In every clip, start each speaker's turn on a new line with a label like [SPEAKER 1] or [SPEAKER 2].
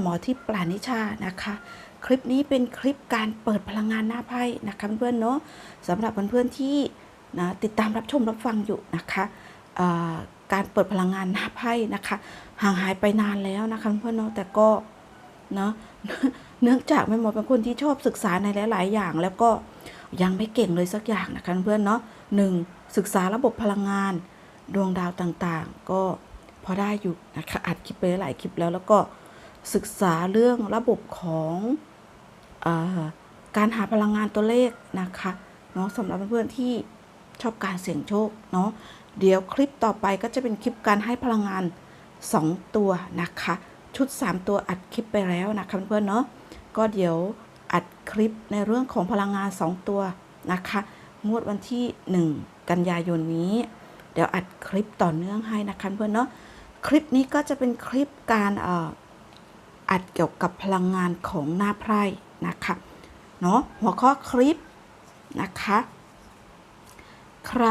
[SPEAKER 1] หมอที่ปรานิชานะคะ คลิปนี้เป็นคลิปการเปิดพลังงานหน้าไพ่นะคะเพื่อนเนาะสำหรับเพื่อนๆที่นะติดตามรับชมรับฟังอยู่นะคะการเปิดพลังงานหน้าไพ่นะคะห่างหายไปนานแล้วนะคะเพื่อนเนาะแต่ก็เนาะเนื่องจากแม่หมอเป็นคนที่ชอบศึกษาในหลาย ๆ อย่าง แล้วก็ยังไม่เก่งเลยสักอย่างนะคะเพื่อนเนาะหนึ่งศึกษาระบบพลังงานดวงดาวต่างๆ ก็พอได้อยู่นะคะอัดคลิปไปหลายคลิปแล้วแล้วก็ ศึกษาเรื่องระบบของอาการหาพลังงานตัวเลขนะคะเนาะสำหรับเพื่อนๆที่ชอบการเสี่ยงโชคเนาะเดี๋ยวคลิปต่อไปก็จะเป็นคลิปการให้พลังงาน 2 ตัวนะคะ ชุด 3 ตัวอัดคลิปไปแล้วนะคะเพื่อนๆเนาะก็เดี๋ยวอัดคลิปในเรื่องของพลังงาน 2 ตัวนะคะงวดวันที่ 1 กันยายนนี้ เดี๋ยวอัดคลิปต่อเนื่องให้นะคะเพื่อนเนาะคลิปนี้ก็จะเป็นคลิปการเอ่อ อัดเกี่ยวกับพลังงานของหน้าไพร่นะคะเนาะหัวข้อคลิปนะคะ ใคร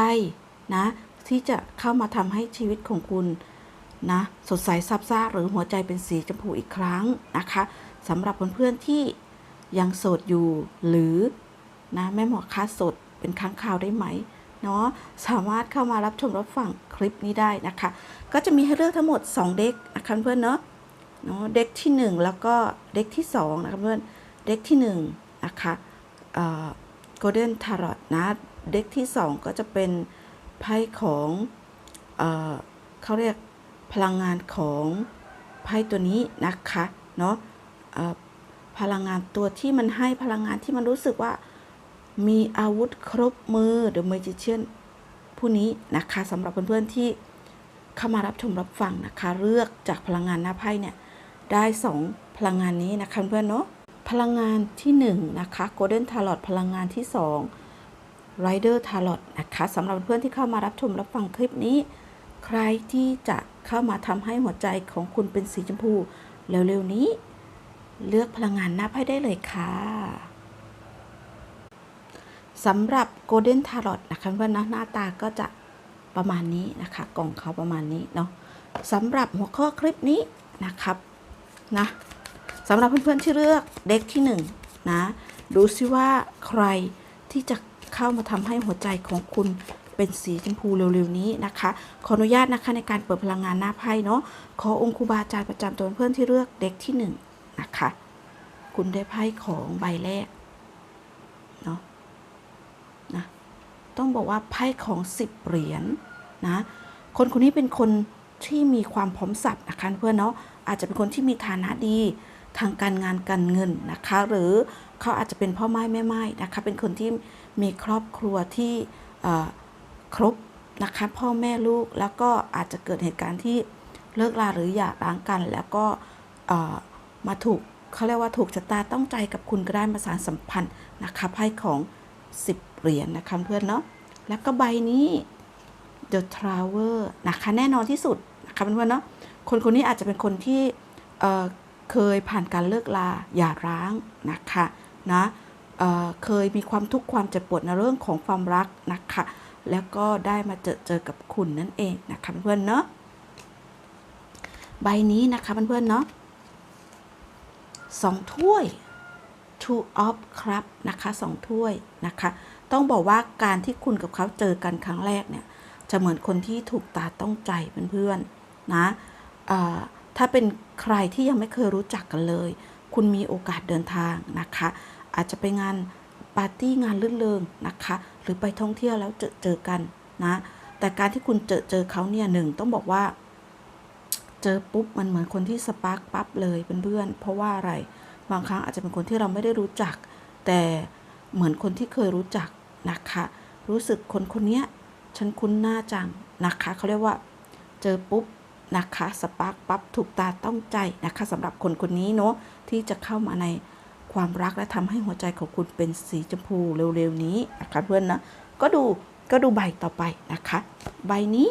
[SPEAKER 1] นะที่จะเข้ามาทำให้ชีวิตของคุณนะสดใสซับซ่าหรือหัวใจเป็นสีชมพูอีกครั้งนะคะสำหรับเพื่อนๆที่ยังโสดอยู่หรือนะแม่หมอค้าสดเป็นครั้งคราวได้ไหมเนาะสามารถเข้ามารับชมรับฟังคลิปนี้ได้นะคะ ก็จะมีให้เลือกทั้งหมด 2 เด็กนะคะเพื่อนเนาะ เนาะเด็กที่ 1 แล้วก็เด็กที่ 2 นะคะเพื่อนเด็กที่1นะคะเอ่อ Golden Tarot นะเด็กที่ 2 ก็จะเป็นไพ่ของเอ่อเขาเรียกพลังงานของไพ่ตัวนี้นะคะเนาะเอ่อพลังงานตัวที่มันให้พลังงานที่มันรู้สึกว่ามีอาวุธครบมือ The Magician ผู้นี้นะคะสำหรับเพื่อนๆที่เข้ามารับชมรับฟังนะคะ เลือกจากพลังงานหน้าไพ่เนี่ย ได้ 2 พลังงานนี้นะคะเพื่อนเนาะพลังงานที่ 1 นะคะ Golden Tarot พลังงานที่2 Rider Tarot นะคะสำหรับเพื่อนที่เข้ามารับชมรับฟังคลิปนี้ ใครที่จะเข้ามาทำให้หัวใจของคุณเป็นสีชมพูเร็วๆนี้ เลือกพลังงานหน้าไพ่ได้เลยค่ะสำหรับ Golden Tarot นะคะเพื่อนนะหน้าตาก็จะประมาณนี้นะคะ กล่องเขาประมาณนี้เนาะสำหรับหัวข้อคลิปนี้นะครับ นะสำหรับเพื่อนๆที่เลือกเด็กที่1นงนะดูซิว่าใครที่จะเข้ามาทำให้หัวใจของคุณเป็นสีชมพูเร็วๆนี้นะคะ ขออนุญาตนะคะในการเปิดพลังงานหน้าไพ่เนาะขอองค์ครูบาอาจารย์ประจำตัวเพื่อนที่เลือกเด็กที่1นงนะคะคุณได้ไพ่ของใบแรกเนาะนะต้องบอกว่าไพ่ของสิบเหรียญนะคนคนนี้เป็นคน ที่มีความพร้อมสับนะคะเพื่อนเนาะอาจจะเป็นคนที่มีฐานะดีทางการงานการเงินนะคะ หรือเขาอาจจะเป็นพ่อไม้แม่ไม้นะคะ เป็นคนที่มีครอบครัวที่ครบนะคะพ่อแม่ลูกแล้วก็อาจจะเกิดเหตุการณ์ที่เลิกลาหรือหย่าร้างกัน แล้วก็มาถูกเขาเรียกว่าถูกชะตาต้องใจกับคุณก็ได้มาสารสัมพันธ์นะคะไพ่ของ 10 เหรียญนะคะเพื่อนเนาะแล้วก็ใบนี้ The Traveler นะคะแน่นอนที่สุดนะคะเพื่อนๆเนาะคนคนนี้อาจจะเป็นคนที่เเคยผ่านการเลิกลาหย่าร้างนะคะนะเเคยมีความทุกข์ความเจ็บปวดในเรื่องของความรักนะคะแล้วก็ได้มาเจอเจอกับคุณนั่นเองนะคะเพื่อนๆเนาะใบนี้นะคะเพื่อนๆเนาะสองถ้วย two of ครับนะคะสองถ้วยนะคะ ต้องบอกว่าการที่คุณกับเขาเจอกันครั้งแรกเนี่ย จะเหมือนคนที่ถูกตาต้องใจเพื่อนๆนะถ้าเป็นใครที่ยังไม่เคยรู้จักกันเลย คุณมีโอกาสเดินทางนะคะ อาจจะไปงานปาร์ตี้งานลื่นเริงนะคะ หรือไปท่องเที่ยวแล้วเจอเจอกันนะ แต่การที่คุณเจอเจอเขาเนี่ยหนึ่งต้องบอกว่า เจอปุ๊บมันเหมือนคนที่สปาร์กปั๊บเลยเพื่อนๆเพราะว่าอะไรบางครั้งอาจจะเป็นคนที่เราไม่ได้รู้จัก แต่เหมือนคนที่เคยรู้จักนะคะ รู้สึกคนคนนี้ ฉันคุ้นหน้าจังนะคะเขาเรียกว่าเจอปุ๊บนะคะสปาร์กปั๊บถูกตาต้องใจนะคะสำหรับคนคนนี้เนาะที่จะเข้ามาในความรักและทำให้หัวใจของคุณเป็นสีชมพูเร็วๆนี้นะคะเพื่อนนะก็ดูก็ดูใบต่อไปนะคะ ใบนี้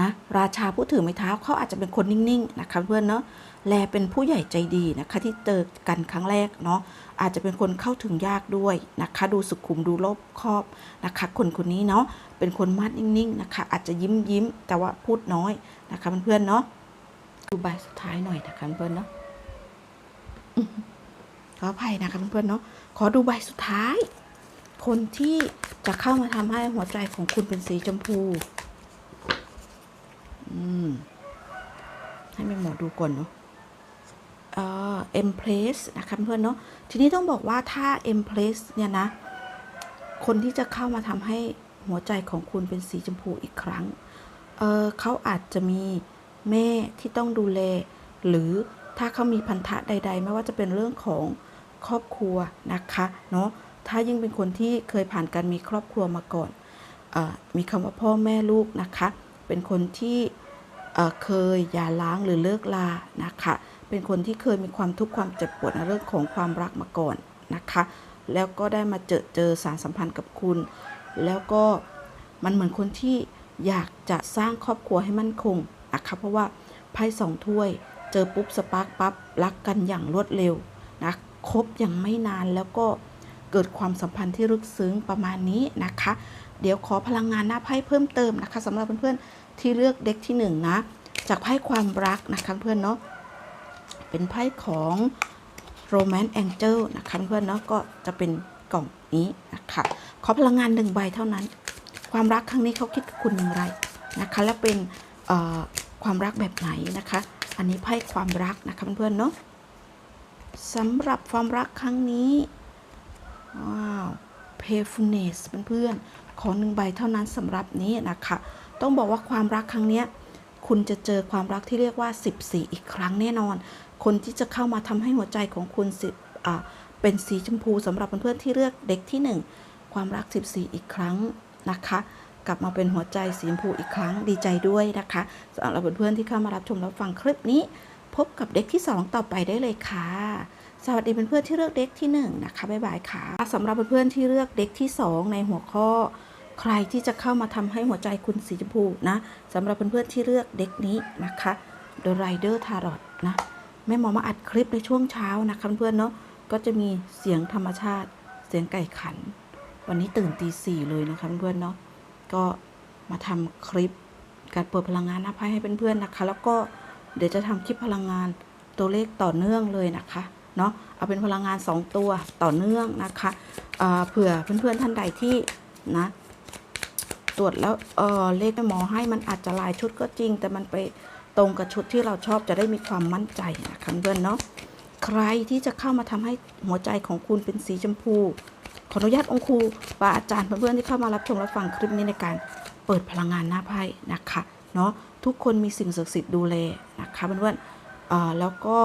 [SPEAKER 1] นะราชาผู้ถือไม้เท้าเขาอาจจะเป็นคนนิ่งๆนะคะเพื่อนเนาะแลเป็นผู้ใหญ่ใจดีนะคะที่เจอกันครั้งแรกเนาะอาจจะเป็นคนเข้าถึงยากด้วยนะคะ ดูสุขุมดูรอบคอบนะคะ คนคนนี้เนาะเป็นคนมาดนิ่งๆนะคะ อาจจะยิ้มยิ้มแต่ว่าพูดน้อยนะคะเพื่อนๆเนาะดูใบสุดท้ายหน่อยนะคะเพื่อนเนาะขออภัยนะคะเพื่อนๆเนาะขอดูใบสุดท้าย คนที่จะเข้ามาทำให้หัวใจของคุณเป็นสีชมพู อืม ให้แม่หมอดูก่อนเนาะเอ่อ empress นะคะเพื่อนเนาะ ทีนี้ต้องบอกว่าถ้า empress เนี่ยนะ คนที่จะเข้ามาทำให้หัวใจของคุณเป็นสีชมพูอีกครั้ง เออเขาอาจจะมีแม่ที่ต้องดูแล หรือถ้าเขามีพันธะใด ๆ ไม่ว่าจะเป็นเรื่องของครอบครัวนะคะเนาะ ถ้ายิ่งเป็นคนที่เคยผ่านการมีครอบครัวมาก่อนอมีคำว่าพ่อแม่ลูกนะคะ เป็นคนที่ เเคยหย่าร้างหรือเลิกลานะคะ เป็นคนที่เคยมีความทุกข์ความเจ็บปวดในเรื่องของความรักมาก่อนนะคะ แล้วก็ได้มาเจอเจอสารสัมพันธ์กับคุณ แล้วก็มันเหมือนคนที่อยากจะสร้างครอบครัวให้มั่นคงนะคะเพราะว่าไพ่สองถ้วย เจอปุ๊บสปาร์กปั๊บรักกันอย่างรวดเร็วนะคบอย่างไม่นานแล้วก็เกิดความสัมพันธ์ที่ลึกซึ้งประมาณนี้นะคะ เดี๋ยวขอพลังงานหน้าไพ่เพิ่มเติมนะคะสำหรับเพื่อนๆ ที่เลือกเด็กที่หนึ่งนะ จากไพ่ความรักนะคะเพื่อนเนาะเป็นไพ่ของ Romance Angel นะคะเพื่อนเนาะก็จะเป็นกล่องนี้นะคะขอพลังงานหนึ่งใบเท่านั้น ความรักครั้งนี้เขาคิดกับคุณอย่างไรนะคะ และเป็นความรักแบบไหนนะคะ อันนี้ไพ่ความรักนะคะเพื่อนๆเนาะสำหรับความรักครั้งนี้ว้าว playfulness เพื่อนๆขอหนึ่งใบเท่านั้นสำหรับนี้นะคะ ต้องบอกว่าความรักครั้งนี้คุณจะเจอความรักที่เรียกว่า 14 อีกครั้งแน่นอน คนที่จะเข้ามาทำให้หัวใจของคุณสิบอ่าเป็นสีชมพูสำหรับเพื่อนๆที่เลือกเด็กที่ 1 ความรัก 14 อีกครั้งนะคะกลับมาเป็นหัวใจสีชมพูอีกครั้งดีใจด้วยนะคะสำหรับเพื่อนๆที่เข้ามารับชมรับฟังคลิปนี้ พบกับเด็กที่ 2 ต่อไปได้เลยค่ะ สวัสดีเพื่อนๆที่เลือกเด็กที่ 1 นะคะบ๊ายบายค่ะสำหรับเพื่อนๆที่เลือกเด็กที่ 2 ในหัวข้อ ใครที่จะเข้ามาทำให้หัวใจคุณสีชมพูนะสำหรับเพื่อนๆที่เลือกเด็กนี้นะคะ The Rider Tarot นะแม่หมอมาอัดคลิปในช่วงเช้านะคะเพื่อนๆเนาะก็จะมีเสียงธรรมชาติ เสียงไก่ขัน วันนี้ตื่นตีสี่เลยนะคะเพื่อนๆเนาะก็มาทำคลิปการเปิดพลังงานน้าไพ่ให้เพื่อนๆนะคะ แล้วก็เดี๋ยวจะทำคลิปพลังงานตัวเลขต่อเนื่องเลยนะคะเนาะเอาเป็นพลังงาน 2 ตัวต่อเนื่องนะคะเอ่อเผื่อเพื่อนๆท่านใดที่นะ ตรวจแล้วเออเลขแม่หมอให้มันอาจจะลายชุดก็จริง แต่มันไปตรงกับชุดที่เราชอบจะได้มีความมั่นใจนะคะเพื่อนเนาะใครที่จะเข้ามาทำให้หัวใจของคุณเป็นสีชมพู ขออนุญาตองค์ครูบาอาจารย์เพื่อนๆที่เข้ามารับชมรับฟังคลิปนี้ในการเปิดพลังงานหน้าไพ่นะคะเนาะทุกคนมีสิ่งศักดิ์สิทธิ์ดูแลนะคะเพื่อนๆเอ่อแล้วก็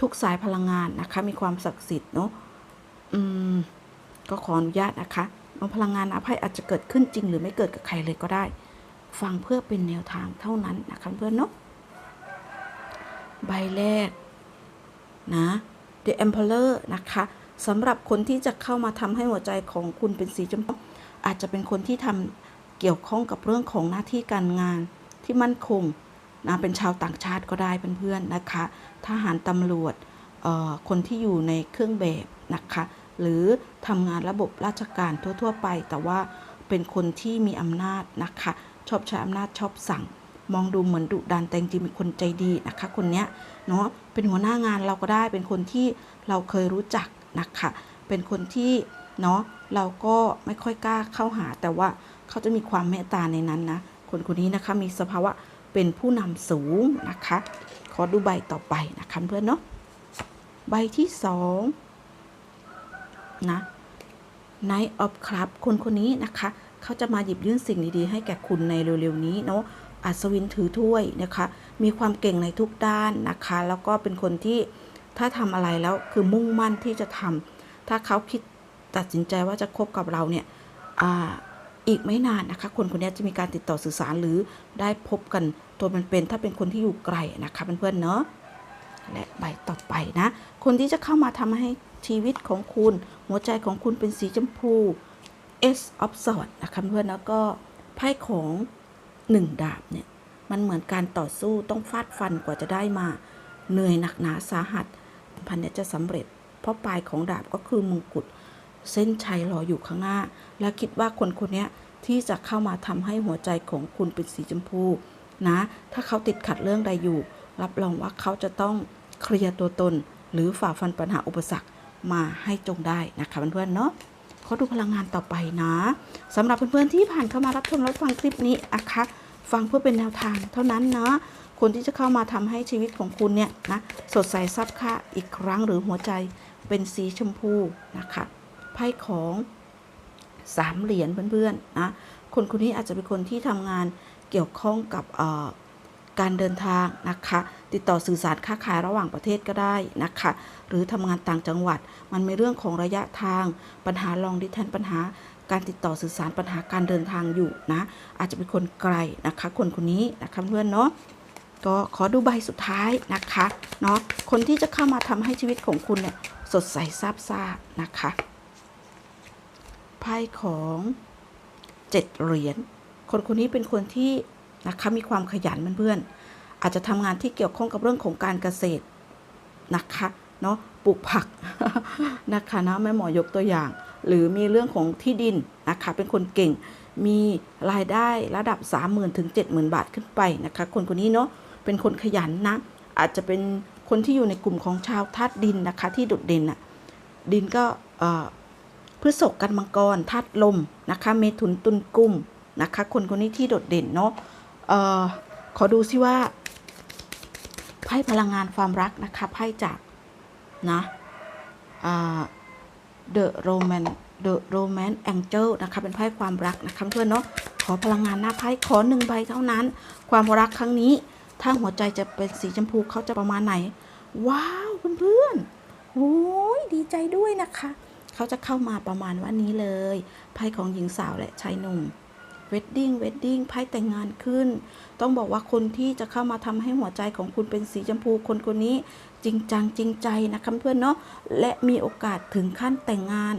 [SPEAKER 1] ทุกสายพลังงานนะคะมีความศักดิ์สิทธิ์เนาะอืมก็ขออนุญาตนะคะ พลังงานอภัยอาจจะเกิดขึ้นจริง หรือไม่เกิดกับใครเลยก็ได้ ฟังเพื่อเป็นแนวทางเท่านั้นนะคะเพื่อนเนาะใบแรกนะ The Emperor นะคะสำหรับคนที่จะเข้ามาทำให้หัวใจของคุณเป็นสีชมพูอาจจะเป็นคนที่ทำเกี่ยวข้องกับเรื่องของหน้าที่การงานที่มั่นคงนะเป็นชาวต่างชาติก็ได้เพื่อนๆนะคะ ทหารตำรวจเอ่อคนที่อยู่ในเครื่องแบบนะคะ หรือทำงานระบบราชการทั่ว ๆ ไป แต่ว่าเป็นคนที่มีอำนาจนะคะ ชอบใช้อำนาจชอบสั่ง มองดูเหมือนดุดันแต่จริงเป็นคนใจดีนะคะ คนเนี้ยเนาะเป็นหัวหน้างานเราก็ได้ เป็นคนที่เราเคยรู้จักนะคะ เป็นคนที่เนาะเราก็ไม่ค่อยกล้าเข้าหา แต่ว่าเขาจะมีความเมตตาในนั้นนะ คนคนนี้นะคะมีสภาวะเป็นผู้นำสูงนะคะ ขอดูใบต่อไปนะคะเพื่อนเนาะใบที่สอง นะ Night of Club คนคนนี้นะคะ เขาจะมาหยิบยื่นสิ่งดีๆ ให้แก่คุณในเร็วๆนี้เนาะอัศวินถือถ้วยนะคะ มีความเก่งในทุกด้านนะคะ แล้วก็เป็นคนที่ถ้าทำอะไรแล้วคือมุ่งมั่นที่จะทำถ้าเขาคิดตัดสินใจว่าจะคบกับเราเนี่ยออีกไม่นานนะคะ คนคนนี้จะมีการติดต่อสื่อสารหรือได้พบกันตัวเป็นๆถ้าเป็นคนที่อยู่ไกลนะคะเพื่อนๆเนาะและใบต่อไปนะ คนที่จะเข้ามาทำให้ ชีวิตของคุณ หัวใจของคุณเป็นสีชมพู S of Swords นะคะเพื่อนแล้วก็ไพ่ของหนึ่งดาบเนี่ย มันเหมือนการต่อสู้ต้องฟาดฟันกว่าจะได้มา เหนื่อยหนักหนาสาหัสพันเนี้จะสำเร็จ เพราะปลายของดาบก็คือมงกุฎเส้นชัยรออยู่ข้างหน้า และคิดว่าคนคนนี้ที่จะเข้ามาทำให้หัวใจของคุณเป็นสีชมพูนะ ถ้าเขาติดขัดเรื่องใดอยู่ รับรองว่าเขาจะต้องเคลียร์ตัวตน หรือฝ่าฟันปัญหาอุปสรรค มาให้จงได้นะคะเพื่อนๆเนาะขอดูพลังงานต่อไปนะสำหรับเพื่อนๆที่ผ่านเข้ามารับชมรับฟังคลิปนี้นะคะฟังเพื่อเป็นแนวทางเท่านั้นนะคนที่จะเข้ามาทำให้ชีวิตของคุณเนี่ยนะสดใสซับค่าอีกครั้งหรือหัวใจเป็นสีชมพูนะคะไพ่ของสามเหรียญเพื่อนๆนะคนคนนี้อาจจะเป็นคนที่ทำงานเกี่ยวข้องกับเอ่อ การเดินทางนะคะ ติดต่อสื่อสารค้าขายระหว่างประเทศก็ได้นะคะ หรือทำงานต่างจังหวัด มันมีเรื่องของระยะทาง ปัญหาลองดิแทนปัญหาการติดต่อสื่อสารปัญหาการเดินทางอยู่นะ อาจจะเป็นคนไกลนะคะ คนคนนี้นะคะเพื่อนเนาะก็ขอดูใบสุดท้ายนะคะเนาะคนที่จะเข้ามาทำให้ชีวิตของคุณเนี่ยสดใสซาบซ่านะคะไพ่ของเจ็ดเหรียญคนคนนี้เป็นคนที่ นะคะมีความขยันเพื่อนๆอาจจะทำงานที่เกี่ยวข้องกับเรื่องของการเกษตรนะคะเนาะปลูกผักนะคะนะแม่หมอยกตัวอย่าง หรือมีเรื่องของที่ดินนะคะเป็นคนเก่งมีรายได้ระดับ 30,000ถึง70,000 บาทขึ้นไปนะคะ คนคนนี้เนาะเป็นคนขยันนะ อาจจะเป็นคนที่อยู่ในกลุ่มของชาวธาตุดินนะคะ ที่โดดเด่นน่ะดินก็เอ่อพฤษภกันมังกรธาตุลมนะคะ เมถุนตุลกุมนะคะ คนคนนี้ที่โดดเด่นเนาะ เอ่อขอดูซิว่าไพ่พลังงานความรักนะคะไพ่จากนะอ่า The Romance The Romance Angel นะคะเป็นไพ่ความรักนะคะเพื่อนเนาะขอพลังงานหน้าไพ่ขอหนึ่งใบเท่านั้น ความรักครั้งนี้ ถ้าหัวใจจะเป็นสีชมพูเขาจะประมาณไหน ว้าวเพื่อนๆโอ้ยดีใจด้วยนะคะ เขาจะเข้ามาประมาณว่านี้เลยไพ่ของหญิงสาวและชายหนุ่ม เวดดิ้งเวดดิ้งไพ่แต่งงานขึ้น ต้องบอกว่าคนที่จะเข้ามาทำให้หัวใจของคุณเป็นสีชมพูคนคนนี้จริงจังจริงใจนะคะเพื่อนเนาะและมีโอกาสถึงขั้นแต่งงาน